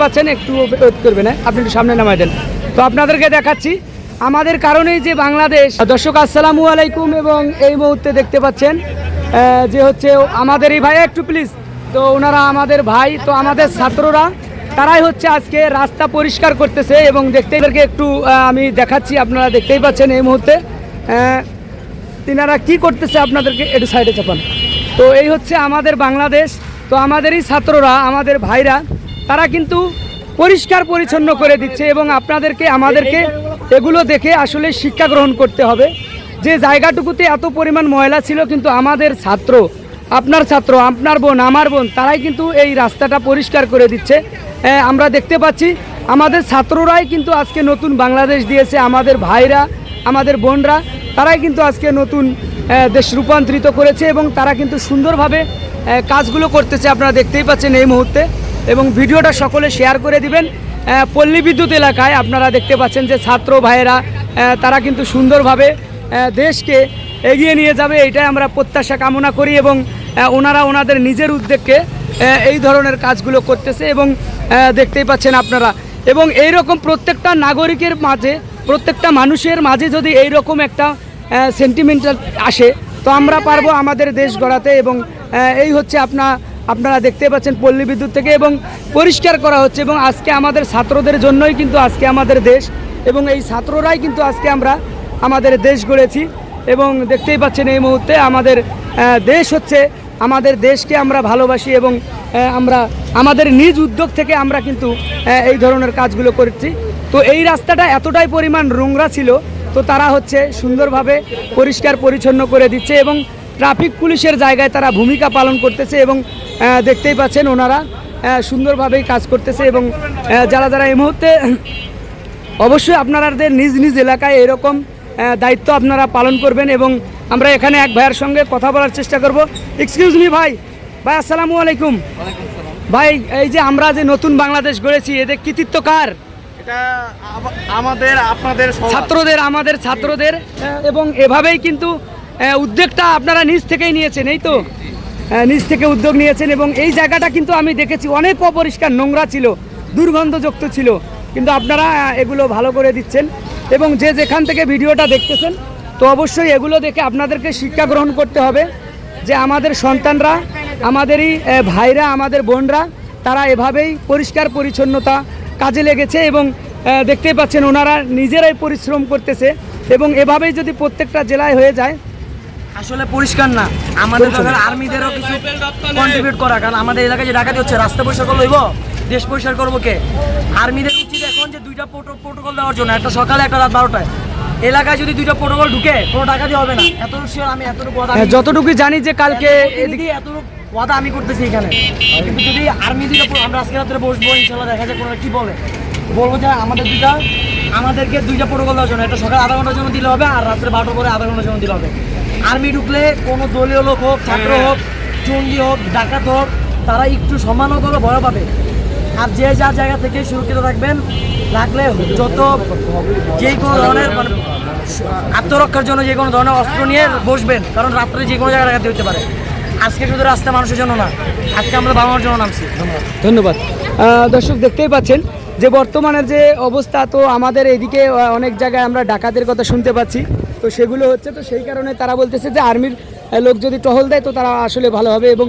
পাচ্ছেন, একটু ওয়েট করবেন হ্যাঁ? আপনি একটু সামনে নামাই দেন। তো আপনাদেরকে দেখাচ্ছি, আমাদের কারণেই যে বাংলাদেশ দর্শক, আসসালামু আলাইকুম, এবং এই মুহূর্তে দেখতে পাচ্ছেন যে হচ্ছে আমাদের এই ভাই, একটু প্লিজ তো ওনারা আমাদের ভাই, তো আমাদের ছাত্ররা, তারাই হচ্ছে আজকে রাস্তা পরিষ্কার করতেছে, এবং দেখতে এদেরকে একটু আমি দেখাচ্ছি, আপনারা দেখতেই পাচ্ছেন এই মুহূর্তে। তিনারা কি করতেছে আপনাদেরকে একটু সাইডে চাপান। তো এই হচ্ছে আমাদের বাংলাদেশ, তো আমাদেরই ছাত্ররা, আমাদের ভাইরা তারা কিন্তু পরিষ্কার পরিচ্ছন্ন করে দিচ্ছে এবং আপনাদেরকে, আমাদেরকে এগুলো দেখে আসলে শিক্ষা গ্রহণ করতে হবে। যে জায়গাটুকুতে এত পরিমাণ ময়লা ছিল কিন্তু আমাদের ছাত্র, আপনার ছাত্র, আপনার বোন, আমার বোন, তারাই কিন্তু এই রাস্তাটা পরিষ্কার করে দিচ্ছে। আমরা দেখতে পাচ্ছি, আমাদের ছাত্ররাই কিন্তু আজকে নতুন বাংলাদেশ দিয়েছে, আমাদের ভাইরা, আমাদের বোনরা, তারাই কিন্তু আজকে নতুন দেশ রূপান্তরিত করেছে এবং তারা কিন্তু সুন্দরভাবে কাজগুলো করতেছে, আপনারা দেখতেই পাচ্ছেন এই মুহূর্তে। এবং ভিডিওটা সকলে শেয়ার করে দিবেন। পল্লী বিদ্যুৎ এলাকায় আপনারা দেখতে পাচ্ছেন যে ছাত্র ভাইয়েরা তারা কিন্তু সুন্দরভাবে দেশকে এগিয়ে নিয়ে যাবে। এটাই আমরা প্রত্যাশা কামনা করি এবং ওনারা ওনাদের নিজের উদ্যোগকে এই ধরনের কাজগুলো করতেছে এবং দেখতেই পাচ্ছেন আপনারা। এবং এই রকম প্রত্যেকটা নাগরিকের মাঝে, প্রত্যেকটা মানুষের মাঝে যদি এই রকম একটা সেন্টিমেন্টাল আসে, তো আমরা পারব আমাদের দেশ গড়াতে এবং এই হচ্ছে আপনা আপনারা দেখতে পাচ্ছেন পল্লী বিদ্যুৎ থেকে এবং পরিষ্কার করা হচ্ছে এবং আজকে আমাদের ছাত্রদের জন্যই কিন্তু আজকে আমাদের দেশ এবং এই ছাত্ররাই কিন্তু আজকে আমরা আমাদের দেশ গড়েছি এবং দেখতেই পাচ্ছেন এই মুহূর্তে আমাদের দেশ হচ্ছে আমাদের দেশকে আমরা ভালোবাসি এবং আমরা আমাদের নিজ উদ্যোগ থেকে আমরা কিন্তু এই ধরনের কাজগুলো করছি। তো এই রাস্তাটা এতটাই পরিমাণ নোংরা ছিল, তো তারা হচ্ছে সুন্দরভাবে পরিষ্কার পরিচ্ছন্ন করে দিচ্ছে এবং ট্রাফিক পুলিশের জায়গায় তারা ভূমিকা পালন করতেছে এবং দেখতেই পাচ্ছেন ওনারা সুন্দরভাবেই কাজ করতেছে এবং যারা যারা এই মুহূর্তে অবশ্যই আপনাদের নিজ নিজ এলাকায় এরকম দায়িত্ব আপনারা পালন করবেন এবং আমরা এখানে এক ভাইয়ের সঙ্গে কথা বলার চেষ্টা করব। এক্সকিউজ মি ভাই। ভাই আসসালামু আলাইকুম। ভাই এই যে আমরা যে নতুন বাংলাদেশ গড়েছি এদের কৃতিত্ব কার? এটা আমাদের আপনাদের ছাত্রদের আমাদের ছাত্রদের এবং এভাবেই কিন্তু উদ্যোগটা আপনারা নিজ থেকেই নিয়েছেন, এই তো? নিজ থেকে উদ্যোগ নিয়েছেন এবং এই জায়গাটা কিন্তু আমি দেখেছি, অনেক অপরিষ্কার নোংরা ছিল, দুর্গন্ধযুক্ত ছিল, কিন্তু আপনারা এগুলো ভালো করে দিচ্ছেন এবং যে যেখান থেকে ভিডিওটা দেখতেছেন, তো অবশ্যই এগুলো দেখে আপনাদেরকে শিক্ষা গ্রহণ করতে হবে যে আমাদের সন্তানরা, আমাদেরই ভাইরা, আমাদের বোনরা, তারা এভাবেই পরিষ্কার পরিচ্ছন্নতা কাজে লেগেছে এবং দেখতেই পাচ্ছেন ওনারা নিজেরাই পরিশ্রম করতেছে এবং এভাবেই যদি প্রত্যেকটা জেলায় হয়ে যায় আসলে পরিষ্কার না। আমাদের দরকার আর্মিদেরও কিছু কন্ট্রিবিউট করা কারণ আমাদের এলাকায় যে ডাকাতি হচ্ছে রাস্তা পরিষ্কার করল হইব? দেশ পরিষ্কার করব কে? আর্মিদের উচিত এখন যে দুইটা প্রোটোকল দেওয়ার জন্য। একটা সকালে একটা রাত বারোটায়। এলাকায় যদি দুইটা প্রোটোকল ঢুকে কোনো টাকা ডাকাতি হবে না। এতটুকু শিওর আমি এতটুকু কথা হ্যাঁ, যতটুকু জানি যে কালকে এদিকে এদিকে এতটুকু কথা আমি করতেছি এখানে। কিন্তু যদি আর্মি দুইটা আমরা আজকে রাত্রে বসবো ইনশাল্লাহ দেখা যায় কোনো কি বলে। বলব যে আমাদের দুইটা আমাদেরকে দুইটা প্রোটোকল দেওয়ার জন্য। একটা সকাল আধা ঘণ্টার জন্য দিলে হবে আর রাত্রে বারোটার পরে আধা ঘণ্টার জন্য দিলে হবে। আর্মি ঢুকলে কোনো দলীয় লোক হোক ছাত্র হোক জঙ্গি হোক ডাকাত হোক তারা একটু সম্মানও করে ভয় পাবে। আর যে যার জায়গা থেকে সুরক্ষিত থাকবেন রাখলে যত যে কোনো ধরনের মানে আত্মরক্ষার জন্য যে কোনো ধরনের অস্ত্র নিয়ে বসবেন কারণ রাত্রে যে কোনো জায়গায় ডাকাতি হতে পারে। আজকে শুধু রাস্তা মানুষের জন্য না আজকে আমরা বাংলার জন্য নামছি। ধন্যবাদ। দর্শক দেখতেই পাচ্ছেন যে বর্তমানের যে অবস্থা, তো আমাদের এদিকে অনেক জায়গায় আমরা ডাকাতের কথা শুনতে পাচ্ছি। তো সেগুলো হচ্ছে, তো সেই কারণে তারা বলতেছে যে আর্মির লোক যদি টহল দেয়, তো তারা আসলে ভালো হবে এবং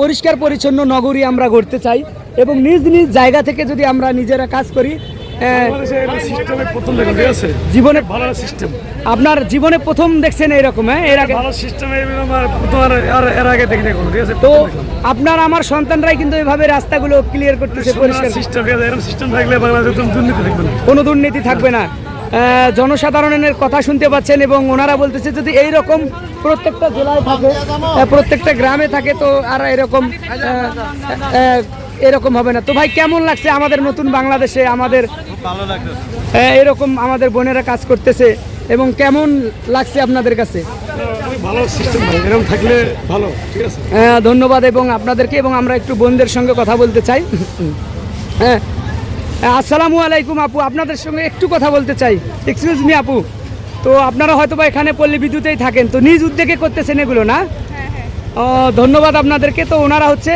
পরিষ্কার পরিচ্ছন্ন নগরী আমরা গড়তে চাই এবং নিজ নিজ জায়গা থেকে যদি আমরা নিজেরা কাজ করি জীবনে ভালো সিস্টেম আপনার জীবনে প্রথম দেখছেন এরকম হ্যাঁ? এর আগে ভালো সিস্টেমে আমার তোমার আর এর আগে দেখি দেখুন ঠিক আছে? তো আপনার আমার সন্তানরাই কিন্তু এভাবে রাস্তাগুলো ক্লিয়ার করতেছে পরিষ্কার সিস্টেম এরকম সিস্টেম থাকলে বাংলাদেশে দুর্নীতি থাকবে না। কোনো দুর্নীতি থাকবে না। জনসাধারণের কথা শুনতে পাচ্ছেন এবং ওনারা বলতেছে যদি এই রকম প্রত্যেকটা জেলায় থাকে প্রত্যেকটা গ্রামে থাকে তো আর এরকম এরকম হবে না। তো ভাই কেমন লাগছে আমাদের নতুন বাংলাদেশে আমাদের ভালো এরকম আমাদের বোনেরা কাজ করতেছে এবং কেমন লাগছে আপনাদের কাছে? ভালো সিস্টেম এরকম থাকলে ভালো ঠিক আছে? হ্যাঁ ধন্যবাদ এবং আপনাদেরকে এবং আমরা একটু বোনদের সঙ্গে কথা বলতে চাই। হ্যাঁ আসসালামু আলাইকুম আপু আপনাদের সঙ্গে একটু কথা বলতে চাই। এক্সকিউজ মি আপু তো আপনারা হয়তো বা এখানে পল্লী বিদ্যুতেই থাকেন তো নিজ উদ্যোগে করতেছেন এগুলো না? ধন্যবাদ আপনাদেরকে। তো ওনারা হচ্ছে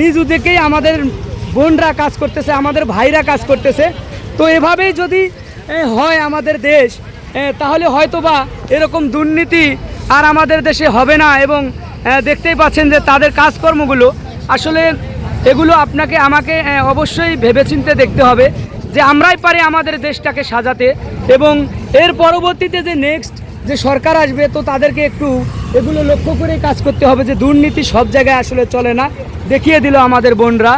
নিজ উদ্যোগেই আমাদের বোনরা কাজ করতেছে, আমাদের ভাইরা কাজ করতেছে। তো এভাবেই যদি হয় আমাদের দেশ তাহলে হয়তোবা এরকম দুর্নীতি আর আমাদের দেশে হবে না এবং দেখতেই পাচ্ছেন যে তাদের কাজকর্মগুলো, আসলে এগুলো আপনাকে, আমাকে অবশ্যই ভেবেচিন্তে দেখতে হবে যে আমরাই পারি আমাদের দেশটাকে সাজাতে এবং এর পরবর্তীতে যে নেক্সট যে সরকার আসবে তো তাদেরকে একটু এগুলো লক্ষ্য করে কাজ করতে হবে যে দুর্নীতি সব জায়গায় আসলে চলে না। দেখিয়ে দিল আমাদের বোনরা।